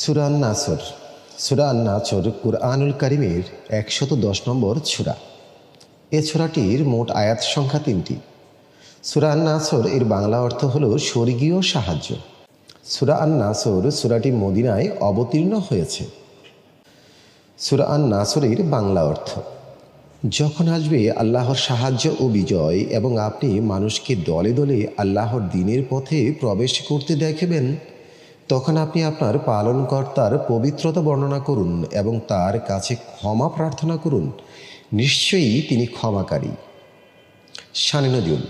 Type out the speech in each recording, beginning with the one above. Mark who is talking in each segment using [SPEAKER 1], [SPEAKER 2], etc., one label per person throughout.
[SPEAKER 1] সুরান নাসর সুরান নাসর কুরআনুল করিমের একশত দশ নম্বর ছুরা। এ ছোরাটির মোট আয়াত সংখ্যা তিনটি। সুরান নাসর এর বাংলা অর্থ হল স্বর্গীয় সাহায্য। সুরা আন নাসর সুরাটি মদিনায় অবতীর্ণ হয়েছে। সুরা আন নাসরের বাংলা অর্থ, যখন আসবে আল্লাহর সাহায্য ও বিজয় এবং আপনি মানুষকে দলে দলে আল্লাহর দিনের পথে প্রবেশ করতে দেখবেন তখন আপনি আপনার পালনকর্তার পবিত্রতা বর্ণনা করুন এবং তার কাছে ক্ষমা প্রার্থনা করুন। নিশ্চয়ই তিনি ক্ষমাকারী। নজরুল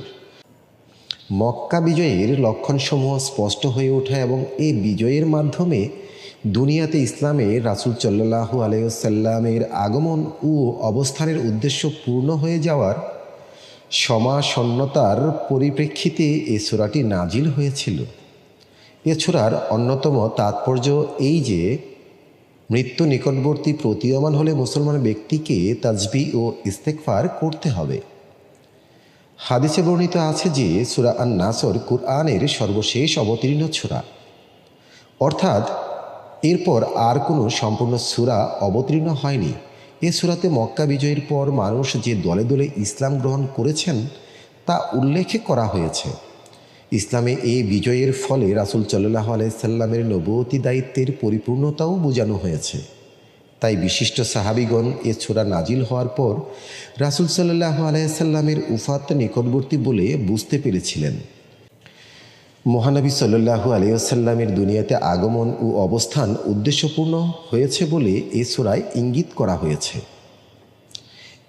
[SPEAKER 1] মক্কা বিজয়ের লক্ষণসমূহ স্পষ্ট হয়ে ওঠে এবং এই বিজয়ের মাধ্যমে দুনিয়াতে ইসলামের রাসুল চল্লাহু আলাইসাল্লামের আগমন ও অবস্থানের উদ্দেশ্য পূর্ণ হয়ে যাওয়ার সমাসন্নতার পরিপ্রেক্ষিতে এ সুরাটি নাজিল হয়েছিল। এ ছোড়ার অন্যতম তাৎপর্য এই যে, মৃত্যু নিকটবর্তী প্রতীয়মান হলে মুসলমান ব্যক্তিকে তাজবি ও ইস্তেকফার করতে হবে। হাদিসে বর্ণিত আছে যে, সুরা আন নাসর কুরআনের সর্বশেষ অবতীর্ণ ছোরা অর্থাৎ, এরপর আর কোনো সম্পূর্ণ সুরা অবতীর্ণ হয়নি। এ সুরাতে মক্কা বিজয়ের পর মানুষ যে দলে দলে ইসলাম গ্রহণ করেছেন, তা উল্লেখে করা হয়েছে। ইসলামে এই বিজয়ের ফলে রাসুল সাল্লাহ আলাইসাল্লামের নবতী দায়িত্বের পরিপূর্ণতাও বোঝানো হয়েছে। তাই বিশিষ্ট সাহাবিগণ এ ছোড়া নাজিল হওয়ার পর রাসুল সাল্লাহ আলাইসাল্লামের উফাত নিকটবর্তী বলে বুঝতে পেরেছিলেন। মহানবী সাল্লাহু আলিয়াল্লামের দুনিয়াতে আগমন ও অবস্থান উদ্দেশ্যপূর্ণ হয়েছে বলে এ সুরায় ইঙ্গিত করা হয়েছে।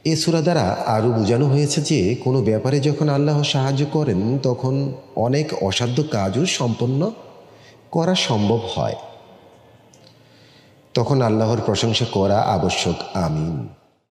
[SPEAKER 1] এ সুরা দ্বারা আরও বোঝানো হয়েছে যে, কোনো ব্যাপারে যখন আল্লাহ সাহায্য করেন, তখন অনেক অসাধ্য কাজও সম্পন্ন করা সম্ভব হয়। তখন আল্লাহর প্রশংসা করা আবশ্যক। আমিন।